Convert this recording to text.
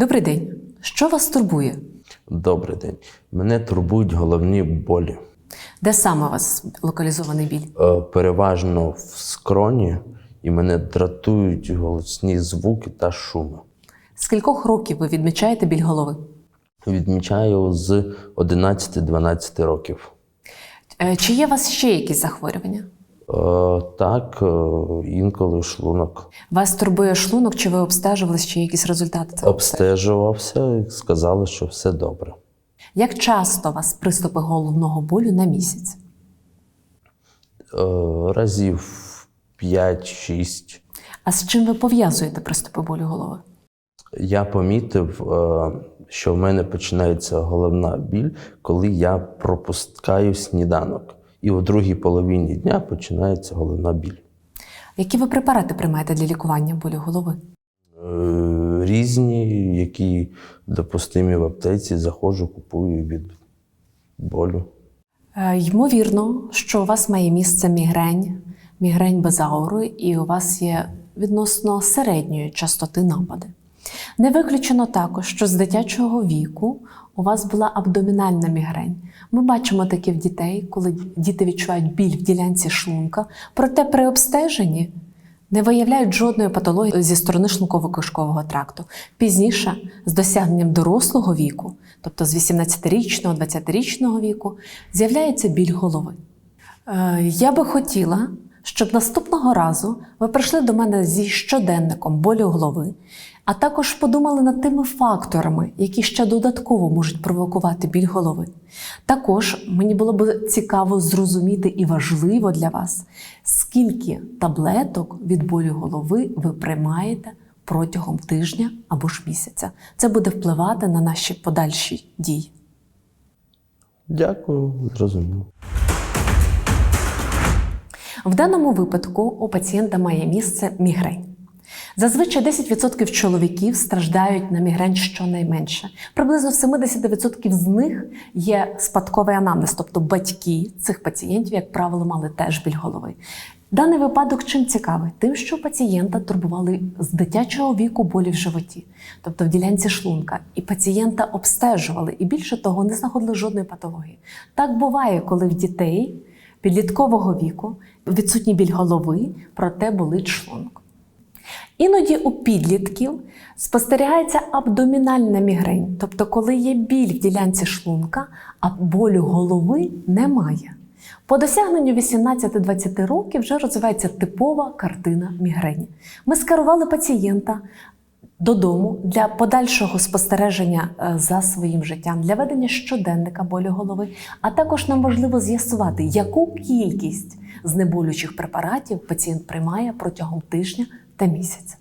Добрий день. Що вас турбує? Добрий день. Мене турбують головні болі. Де саме у вас локалізований біль? Е, Переважно в скроні, і мене дратують голосні звуки та шуми. З кількох років ви відмічаєте біль голови? Відмічаю з 11-12 років. Е, Чи є у вас ще якісь захворювання? Е, Так, е, інколи шлунок Вас турбує шлунок, чи ви обстежувались, чи є якісь результати? обстежувався і сказали, що все добре. Як часто у вас приступи головного болю на місяць? Е, Разів 5-6. А з чим ви пов'язуєте приступи болю голови? Я помітив, що в мене починається головна біль, коли я пропускаю сніданок. І у другій половині дня починається головна біль. Які ви препарати приймаєте для лікування болю голови? Е, Різні, які допустимі в аптеці, заходжу, купую від болю. Е, Ймовірно, що у вас має місце мігрень, мігрень без аури, і у вас є відносно середньої частоти напади. Не виключено також, що з дитячого віку у вас була абдомінальна мігрень. Ми бачимо таке в дітей, коли діти відчувають біль в ділянці шлунка, проте при обстеженні не виявляють жодної патології зі сторони шлунково-кишкового тракту. Пізніше, з досягненням дорослого віку, тобто з 18-річного, 20-річного віку, з'являється біль голови. Е, Я би хотіла, щоб наступного разу ви прийшли до мене зі щоденником болю голови, а також подумали над тими факторами, які ще додатково можуть провокувати біль голови. Також мені було б цікаво зрозуміти і важливо для вас, скільки таблеток від болю голови ви приймаєте протягом тижня або ж місяця. Це буде впливати на наші подальші дії. Дякую, зрозуміло. В даному випадку у пацієнта має місце мігрень. Зазвичай 10% чоловіків страждають на мігрень щонайменше. Приблизно в 70% з них є спадковий анамнез, тобто батьки цих пацієнтів, як правило, мали теж біль голови. Даний випадок чим цікавий? Тим, що пацієнта турбували з дитячого віку болі в животі, тобто в ділянці шлунка, і пацієнта обстежували, і більше того, не знаходили жодної патології. Так буває, коли в дітей підліткового віку відсутній біль голови, проте болить шлунок. Іноді у підлітків спостерігається абдомінальна мігрень, тобто коли є біль в ділянці шлунка, а болю голови немає. По досягненню 18-20 років вже розвивається типова картина мігрені. Ми скерували пацієнта додому для подальшого спостереження е, за своїм життям, для ведення щоденника болю голови, а також нам важливо з'ясувати, яку кількість знеболюючих препаратів пацієнт приймає протягом тижня та місяця.